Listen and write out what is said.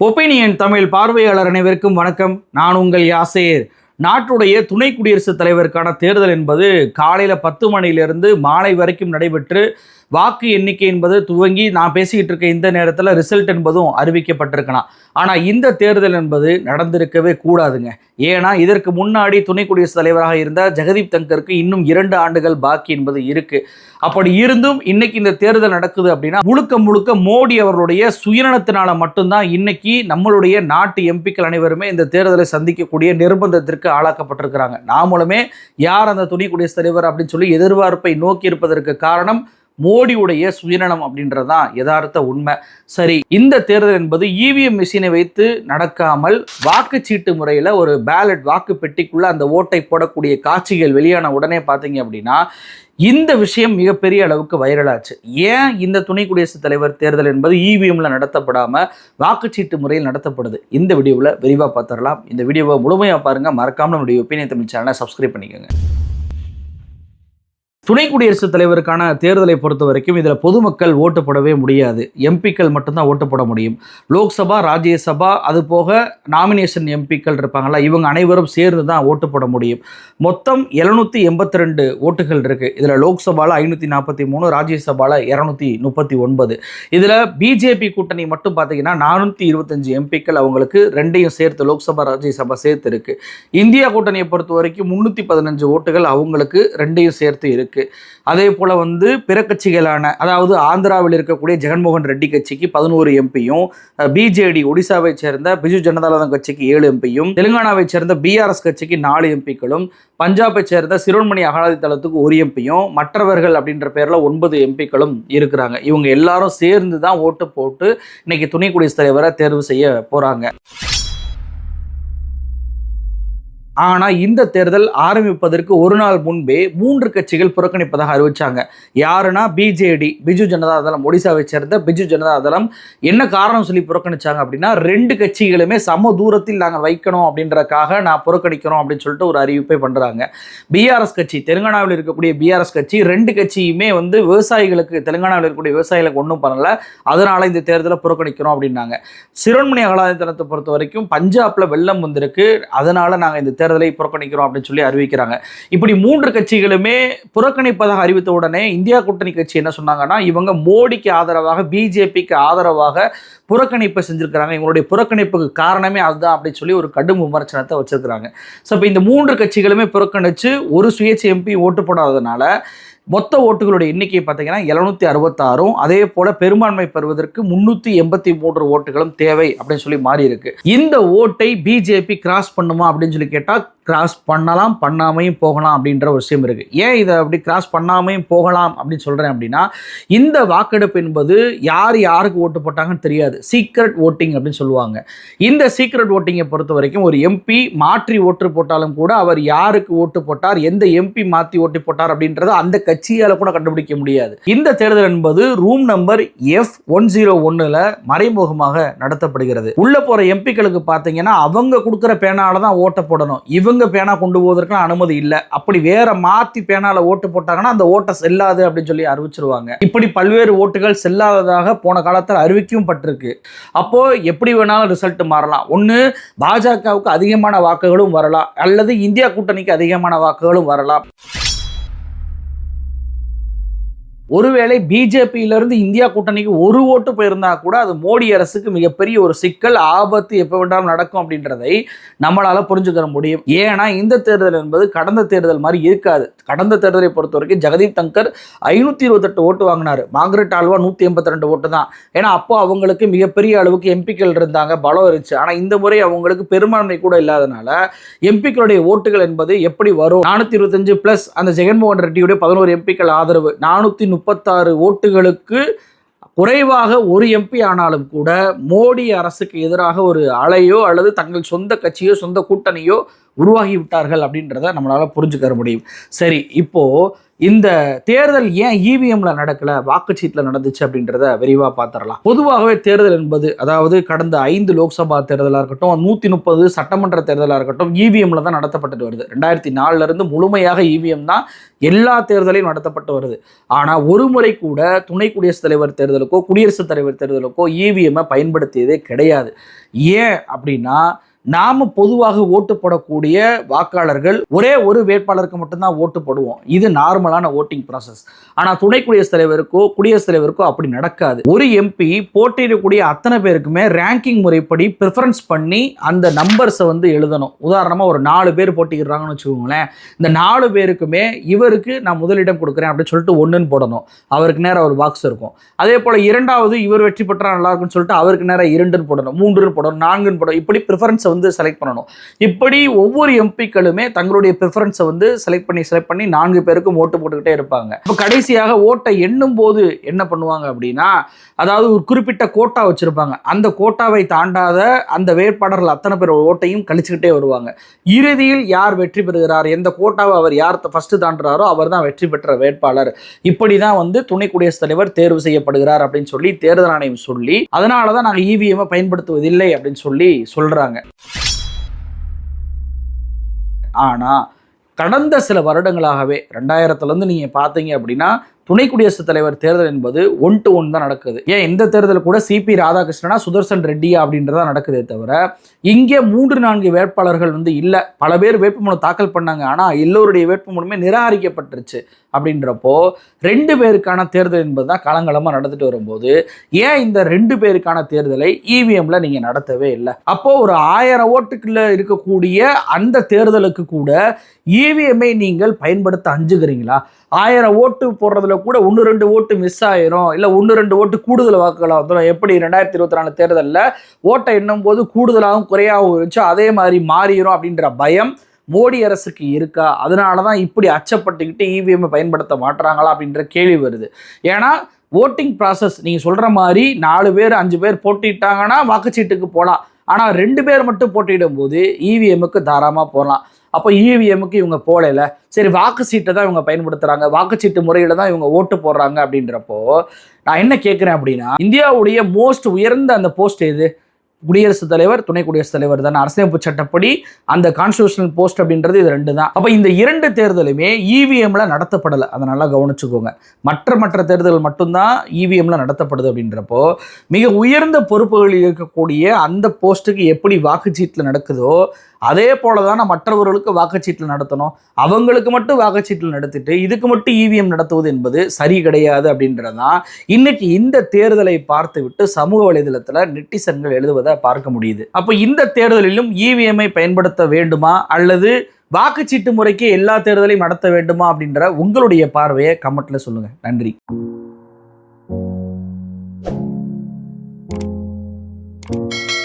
Opinion Tamil பார்வையாளர் அனைவருக்கும் வணக்கம். நான் உங்கள் யாசேர். நாட்டுடைய துணை குடியரசுத் தலைவருக்கான தேர்தல் என்பது காலையில் பத்து மணியிலிருந்து மாலை வரைக்கும் நடைபெற்று வாக்கு எண்ணிக்கை என்பது துவங்கி நான் பேசிக்கிட்டு இருக்க இந்த நேரத்தில் ரிசல்ட் என்பதும் அறிவிக்கப்பட்டிருக்கலாம் ஆனால் இந்த தேர்தல் என்பது நடந்திருக்கவே கூடாதுங்க. ஏன்னா இதற்கு முன்னாடி துணை குடியரசுத் தலைவராக இருந்த ஜெகதீப் தங்கருக்கு இன்னும் இரண்டு ஆண்டுகள் பாக்கி என்பது இருக்கு. அப்படி இருந்தும் இன்னைக்கு இந்த தேர்தல் நடக்குது அப்படின்னா முழுக்க முழுக்க மோடி அவர்களுடைய சுயநலத்தினால மட்டும்தான் இன்னைக்கு நம்மளுடைய நாட்டு எம்பிக்கள் அனைவருமே இந்த தேர்தலை சந்திக்கக்கூடிய நிர்பந்தத்திற்கு ஆளாக்கப்பட்டிருக்கிறாங்க. நாமளுமே யார் அந்த துணை குடியரசுத் தலைவர் அப்படின்னு சொல்லி எதிர்பார்ப்பை நோக்கி இருப்பதற்கு காரணம் மோடியுடைய சுயநலம் அப்படின்றதான் யதார்த்த உண்மை. சரி இந்த தேர்தல் என்பது இவிஎம் மிஷினை வைத்து நடக்காமல் வாக்குச்சீட்டு முறையில் ஒரு பேலட் வாக்கு பெட்டிக்குள்ள அந்த ஓட்டை போடக்கூடிய காட்சிகள் வெளியான உடனே பார்த்தீங்க அப்படின்னா இந்த விஷயம் மிகப்பெரிய அளவுக்கு வைரலாச்சு ஏன் இந்த துணை குடியரசுத் தலைவர் தேர்தல் என்பது இவிஎம்ல நடத்தப்படாமல் வாக்குச்சீட்டு முறையில் நடத்தப்படுது? இந்த வீடியோவில் விரிவாக பார்த்துடலாம். இந்த வீடியோவை முழுமையாக பாருங்க. மறக்காமல் நம்முடைய ஒப்பீனியன் தமிழ் சேனலை சப்ஸ்கிரைப் பண்ணிக்கோங்க. துணை குடியரசுத் தலைவருக்கான தேர்தலை பொறுத்த வரைக்கும் இதில் பொதுமக்கள் ஓட்டு போடவே முடியாது. எம்பிக்கள் மட்டும்தான் ஓட்டு போட முடியும். லோக்சபா ராஜ்யசபா அது போக நாமினேஷன் எம்பிக்கள் இருப்பாங்களா இவங்க அனைவரும் சேர்ந்து தான் ஓட்டு போட முடியும். மொத்தம் எழுநூற்றி எண்பத்தி ரெண்டு ஓட்டுகள் இருக்குது இதில் லோக்சபாவில் ஐநூற்றி நாற்பத்தி மூணு ராஜ்யசபாவில் இரநூத்தி முப்பத்தி ஒன்பது. இதில் பிஜேபி கூட்டணி மட்டும் பார்த்தீங்கன்னா நானூற்றி இருபத்தஞ்சு எம்பிக்கள் அவங்களுக்கு ரெண்டையும் சேர்த்து லோக்சபா ராஜ்யசபா சேர்த்து இருக்குது இந்தியா கூட்டணியை பொறுத்த வரைக்கும் முந்நூற்றி பதினஞ்சு ஓட்டுகள் அவங்களுக்கு ரெண்டையும் சேர்த்து இருக்குது அதே போல் வந்து பிற கட்சிகளான அதாவது ஆந்திராவில் இருக்கக்கூடிய ஜெகன்மோகன் ரெட்டி கட்சிக்கு பதினோரு எம்பியும் பிஜேடி ஒடிசாவை சேர்ந்த பிஜு ஜனதாதளம் கட்சிக்கு ஏழு எம்பியும் தெலுங்கானாவை சேர்ந்த பிஆர்எஸ் கட்சிக்கு நாலு எம்பிக்களும் பஞ்சாபை சேர்ந்த சிரோன்மணி அகலாதி தளத்துக்கு ஒரு எம்பியும் மற்றவர்கள் அப்படின்ற பேரில் ஒன்பது எம்பிக்களும் இருக்கிறாங்க. இவங்க எல்லாரும் சேர்ந்து தான் ஓட்டு போட்டு இன்னைக்கு துணை குடியரசுத் தலைவரை தேர்வு செய்ய போகிறாங்க ஆனால் இந்த தேர்தல் ஆரம்பிப்பதற்கு ஒரு நாள் முன்பே மூன்று கட்சிகள் புறக்கணிப்பதாக அறிவிச்சாங்க. யாருன்னா பிஜேடி பிஜு ஜனதா தளம் ஒடிசாவை சேர்ந்த பிஜு ஜனதா தளம். என்ன காரணம் சொல்லி புறக்கணிச்சாங்க அப்படின்னா ரெண்டு கட்சிகளுமே சம தூரத்தில் நாங்கள் வைக்கணும் அப்படின்றக்காக நான் புறக்கணிக்கிறோம் அப்படின்னு சொல்லிட்டு ஒரு அறிவிப்பை பண்ணுறாங்க பிஆர்எஸ் கட்சி தெலுங்கானாவில் இருக்கக்கூடிய பிஆர்எஸ் கட்சி ரெண்டு கட்சியுமே வந்து விவசாயிகளுக்கு தெலுங்கானாவில் இருக்கக்கூடிய விவசாயிகளுக்கு ஒன்றும் பண்ணல. அதனால இந்த தேர்தலை புறக்கணிக்கிறோம் அப்படின்னாங்க. சிறுவன்மணி அகலாதித்தனத்தை பொறுத்த வரைக்கும் பஞ்சாப்ல வெள்ளம் வந்திருக்கு. அதனால நாங்கள் இந்த தேர்தலை புறக்கணிக்கிறோம் அப்படின்னு சொல்லி அறிவிக்கிறாங்க. இப்படி மூன்று கட்சிகளுமே புறக்கணிப்பதாக அறிவித்த உடனே இந்தியா கூட்டணி கட்சி என்ன சொன்னாங்கன்னா இவங்க மோடிக்கு ஆதரவாக பிஜேபிக்கு ஆதரவாக புறக்கணிப்பை செஞ்சுருக்கிறாங்க. இவங்களுடைய புறக்கணிப்புக்கு காரணமே அதுதான் அப்படின்னு சொல்லி ஒரு கடும் விமர்சனத்தை வச்சிருக்கிறாங்க. ஸோ இப்போ இந்த மூன்று கட்சிகளுமே புறக்கணித்து ஒரு சுயேட்சை எம்பி ஓட்டு போடாததுனால மொத்த ஓட்டுகளுடைய எண்ணிக்கை பார்த்தீங்கன்னா எழுநூத்தி அறுபத்தாறும். அதே போல பெரும்பான்மை பெறுவதற்கு முன்னூத்தி எண்பத்தி மூன்று ஓட்டுகளும் தேவை அப்படின்னு சொல்லி மாறி இருக்கு இந்த ஓட்டை பிஜேபி கிராஸ் பண்ணுமா அப்படின்னு சொல்லி கேட்டால் கிராஸ் பண்ணலாம் பண்ணாமையும் போகலாம் அப்படின்ற ஒரு விஷயம் இருக்குது ஏன் இதை அப்படி கிராஸ் பண்ணாமையும் போகலாம் அப்படின்னு சொல்கிறேன் அப்படின்னா இந்த வாக்கெடுப்பு என்பது யார் யாருக்கு ஓட்டு போட்டாங்கன்னு தெரியாது. சீக்ரெட் ஓட்டிங் அப்படின்னு சொல்லுவாங்க. இந்த சீக்ரெட் ஓட்டிங்கை பொறுத்த வரைக்கும் ஒரு எம்பி மாற்றி ஓட்டு போட்டாலும் கூட அவர் யாருக்கு ஓட்டு போட்டார் எந்த எம்பி மாற்றி ஓட்டு போட்டார் அப்படின்றத அந்த கட்சியால் கூட கண்டுபிடிக்க முடியாது. இந்த தேர்தல் என்பது room number F one zero ஒன்னில் மறைமுகமாக நடத்தப்படுகிறது. உள்ள போகிற எம்பிக்களுக்கு பார்த்தீங்கன்னா அவங்க கொடுக்குற பேனால தான் ஓட்டை போடணும். இவங்க பேனா கொண்டு போவதற்கெல்லாம் அனுமதி இல்லை. அப்படி வேற மாற்றி பேனால ஓட்டு போட்டாங்கன்னா அந்த ஓட்டை செல்லாது அப்படின்னு சொல்லி அறிவிச்சிருவாங்க. இப்படி பல்வேறு ஓட்டுகள் செல்லாததாக போன காலத்தில் அறிவிக்கவும் பட்டிருக்கு. அப்போ எப்படி வேணாலும் ரிசல்ட் மாறலாம். ஒன்று பாஜகவுக்கு அதிகமான வாக்குகளும் வரலாம். அல்லது இந்தியா கூட்டணிக்கு அதிகமான வாக்குகளும் வரலாம். ஒருவேளை பிஜேபியிலிருந்து இந்தியா கூட்டணிக்கு ஒரு ஓட்டு போயிருந்தா கூட அது மோடி அரசுக்கு மிகப்பெரிய ஒரு சிக்கல் ஆபத்து எப்போ வேண்டாலும் நடக்கும் அப்படின்றதை நம்மளால புரிஞ்சுக்கிற முடியும். ஏன்னா இந்த தேர்தல் என்பது கடந்த தேர்தல் மாதிரி இருக்காது. கடந்த தேர்தலை பொறுத்த வரைக்கும் ஜெகதீப் தங்கர் ஐநூற்றி இருபத்தெட்டு ஓட்டு வாங்கினார். மாங்கரெட் ஆல்வா நூற்றி எண்பத்தி ரெண்டு ஓட்டு தான். ஏன்னா அப்போ அவங்களுக்கு மிகப்பெரிய அளவுக்கு எம்பிக்கள் இருந்தாங்க பலம் இருந்துச்சு. ஆனால் இந்த முறை அவங்களுக்கு பெரும்பான்மை கூட இல்லாதனால எம்பிக்களுடைய ஓட்டுகள் என்பது எப்படி வரும்? நானூற்றி இருபத்தஞ்சு ப்ளஸ் அந்த ஜெகன்மோகன் ரெட்டியுடைய பதினோரு எம்பிக்கள் ஆதரவு நானூற்றி முப்பத்தாறு ஓட்டுகளுக்கு குறைவாக ஒரு எம்பி ஆனாலும் கூட மோடி அரசுக்கு எதிராக ஒரு அலையோ அல்லது தங்கள் சொந்த கட்சியோ சொந்த கூட்டணியோ உருவாகி விட்டார்கள் அப்படின்றத நம்மளால் புரிஞ்சுக்க முடியும். சரி இப்போது இந்த தேர்தல் ஏன் இவிஎம்ல நடக்கல வாக்குச்சீட்டில் நடந்துச்சு அப்படின்றத விரிவாக பார்த்துடலாம் பொதுவாகவே தேர்தல் என்பது அதாவது கடந்த ஐந்து லோக்சபா தேர்தலாக இருக்கட்டும் நூற்றி முப்பது சட்டமன்ற தேர்தலாக இருக்கட்டும் இவிஎம்ல தான் நடத்தப்பட்டு வருது. ரெண்டாயிரத்தி நாலுலேருந்து முழுமையாக இவிஎம் தான் எல்லா தேர்தலையும் நடத்தப்பட்டு வருது. ஆனால் ஒரு முறை கூட துணை குடியரசுத் தலைவர் தேர்தலுக்கோ குடியரசுத் தலைவர் தேர்தலுக்கோ இவிஎம்மை பயன்படுத்தியதே கிடையாது. ஏன் அப்படின்னா நாம பொதுவாக ஓட்டு போடக்கூடிய வாக்காளர்கள் ஒரே ஒரு வேட்பாளருக்கு மட்டும்தான் ஓட்டு போடுவோம். இது நார்மலான ஓட்டிங் ப்ராசஸ் ஆனால் துணை குடியரசுத் தலைவருக்கோ குடியரசுத் தலைவருக்கோ அப்படி நடக்காது. ஒரு எம்பி போட்டியிடக்கூடிய அத்தனை பேருக்குமே ரேங்கிங் முறைப்படி ப்ரிஃபரன்ஸ் பண்ணி அந்த நம்பர்ஸை வந்து எழுதணும். உதாரணமாக ஒரு நாலு பேர் போட்டிக்கிறாங்கன்னு வச்சுக்கோங்களேன். இந்த நாலு பேருக்குமே இவருக்கு நான் முதலிடம் கொடுக்குறேன் அப்படின்னு சொல்லிட்டு ஒன்றுன்னு போடணும். அவருக்கு நேரம் ஒரு பாக்ஸ் இருக்கும். அதே போல் இரண்டாவது இவர் வெற்றி பெற்றால் நல்லா இருக்குன்னு சொல்லிட்டு அவருக்கு நேரம் இரண்டுன்னு போடணும் மூன்றுன்னு போடணும் நான்குன்னு போடணும். இப்படி ப்ரிஃபரன்ஸை வந்து செலக்ட் பண்ணணும். இப்படி ஒவ்வொரு எம்பிக்களுமே தங்களுடைய ப்ரிஃபரன்ஸை வந்து செலக்ட் பண்ணி செலக்ட் பண்ணி நான்கு பேருக்கும் ஓட்டு போட்டுக்கிட்டே இருப்பாங்க. இப்போ கடைசியாக ஓட்டை எண்ணும் போது என்ன பண்ணுவாங்க அப்படின்னா அதாவது ஒரு குறிப்பிட்ட கோட்டா வச்சிருப்பாங்க. அந்த கோட்டாவை தாண்டாத அந்த வேட்பாளர்கள் அத்தனை பேர் ஓட்டையும் கழிச்சுக்கிட்டே வருவாங்க. இறுதியில் யார் வெற்றி பெறுகிறார் எந்த கோட்டாவை அவர் யார் ஃபஸ்ட்டு தாண்டுறாரோ அவர் தான் வெற்றி பெற்ற வேட்பாளர். இப்படி தான் வந்து துணை குடியரசுத் தலைவர் தேர்வு செய்யப்படுகிறார் அப்படின்னு சொல்லி தேர்தல் ஆணையம் சொல்லி அதனால தான் நாங்கள் இவிஎம்மை பயன்படுத்துவதில்லை அப்படின்னு சொல்லி சொல்றாங்க. ஆனால் கடந்த சில வருடங்களாகவே ரெண்டாயிரத்துலேருந்து நீங்கள் பார்த்தீங்க அப்படின்னா துணை குடியரசுத் தலைவர் தேர்தல் என்பது ஒன் டு ஒன் தான் நடக்குது. ஏன் இந்த தேர்தல் கூட சிபி ராதாகிருஷ்ணனா சுதர்சன் ரெட்டியா அப்படின்றதா நடக்குதே தவிர இங்கே மூன்று நான்கு வேட்பாளர்கள் வந்து இல்லை. பல பேர் வேட்புமனு தாக்கல் பண்ணாங்க. ஆனால் எல்லோருடைய வேட்புமனுமே நிராகரிக்கப்பட்டுருச்சு. அப்படின்றப்போ ரெண்டு பேருக்கான தேர்தல் என்பது தான் காலங்காலமாக நடந்துட்டு வரும்போது ஏன் இந்த ரெண்டு பேருக்கான தேர்தலை இவிஎம்ல நீங்கள் நடத்தவே இல்லை? அப்போ ஒரு ஆயிரம் ஓட்டுக்குள்ள இருக்கக்கூடிய அந்த தேர்தலுக்கு கூட இவிஎம்ஐ நீங்கள் பயன்படுத்த அஞ்சுக்கிறீங்களா ஆயிரம் ஓட்டு போடுறதுல கூட ஒன்று ரெண்டு ஓட்டு மிஸ் ஆயிரும். இல்லை ஒன்று ரெண்டு ஓட்டு கூடுதல் வாக்குகளாக வந்துடும் எப்படி ரெண்டாயிரத்தி இருபத்தி நாலு தேர்தலில் ஓட்டை எண்ணும் போது கூடுதலாகவும் குறையாகவும் இருந்துச்சோ அதே மாதிரி மாறிடும் அப்படின்ற பயம் மோடி அரசுக்கு இருக்கா? அதனால தான் இப்படி அச்சப்பட்டுக்கிட்டு இவிஎம் பயன்படுத்த மாட்டுறாங்களா அப்படின்ற கேள்வி வருது. ஏன்னா ஓட்டிங் ப்ராசஸ் நீங்கள் சொல்கிற மாதிரி நாலு பேர் அஞ்சு பேர் போட்டிட்டாங்கன்னா வாக்குச்சீட்டுக்கு போகலாம் ஆனால் ரெண்டு பேர் மட்டும் போட்டியிடும் போது இவிஎம்முக்கு தாராளமாக போகலாம் அப்போ இவிஎம்முக்கு இவங்க போகல சரி வாக்கு சீட்டை தான் இவங்க பயன்படுத்துகிறாங்க வாக்குச்சீட்டு முறையில் தான் இவங்க ஓட்டு போடுறாங்க அப்படின்றப்போ நான் என்ன கேட்குறேன் அப்படின்னா இந்தியாவுடைய மோஸ்ட் உயர்ந்த அந்த போஸ்ட் எது? குடியரசுத் தலைவர் துணை குடியரசுத் தலைவர் தான். அரசியமைப்பு சட்டப்படி அந்த கான்ஸ்டியூஷனல் போஸ்ட் அப்படின்றது இது ரெண்டு தான். அப்போ இந்த இரண்டு தேர்தலுமே இவிஎம்ல நடத்தப்படலை. அதை நல்லா கவனிச்சுக்கோங்க. மற்ற மற்ற தேர்தல்கள் மட்டும்தான் இவிஎம்ல நடத்தப்படுது அப்படின்றப்போ மிக உயர்ந்த பொறுப்புகளில் இருக்கக்கூடிய அந்த போஸ்ட்டுக்கு எப்படி வாக்குச்சீட்டில் நடக்குதோ அதே போல தான் மற்றவர்களுக்கு வாக்குச்சீட்டில் நடத்தணும். அவங்களுக்கு மட்டும் வாக்குச்சீட்டில் நடத்திட்டு இதுக்கு மட்டும் இவிஎம் நடத்துவது என்பது சரி கிடையாது அப்படின்றதான் இன்னைக்கு இந்த தேர்தலை பார்த்துவிட்டு சமூக வலைதளத்தில் நெட்டிசன்கள் எழுதுவதை பார்க்க முடியுது. அப்போ இந்த தேர்தலிலும் இவிஎம்ஐ பயன்படுத்த வேண்டுமா? அல்லது வாக்குச்சீட்டு முறைக்கு எல்லா தேர்தலையும் நடத்த வேண்டுமா? அப்படின்ற உங்களுடைய பார்வையை கமெண்ட்ல சொல்லுங்க. நன்றி. Thank you.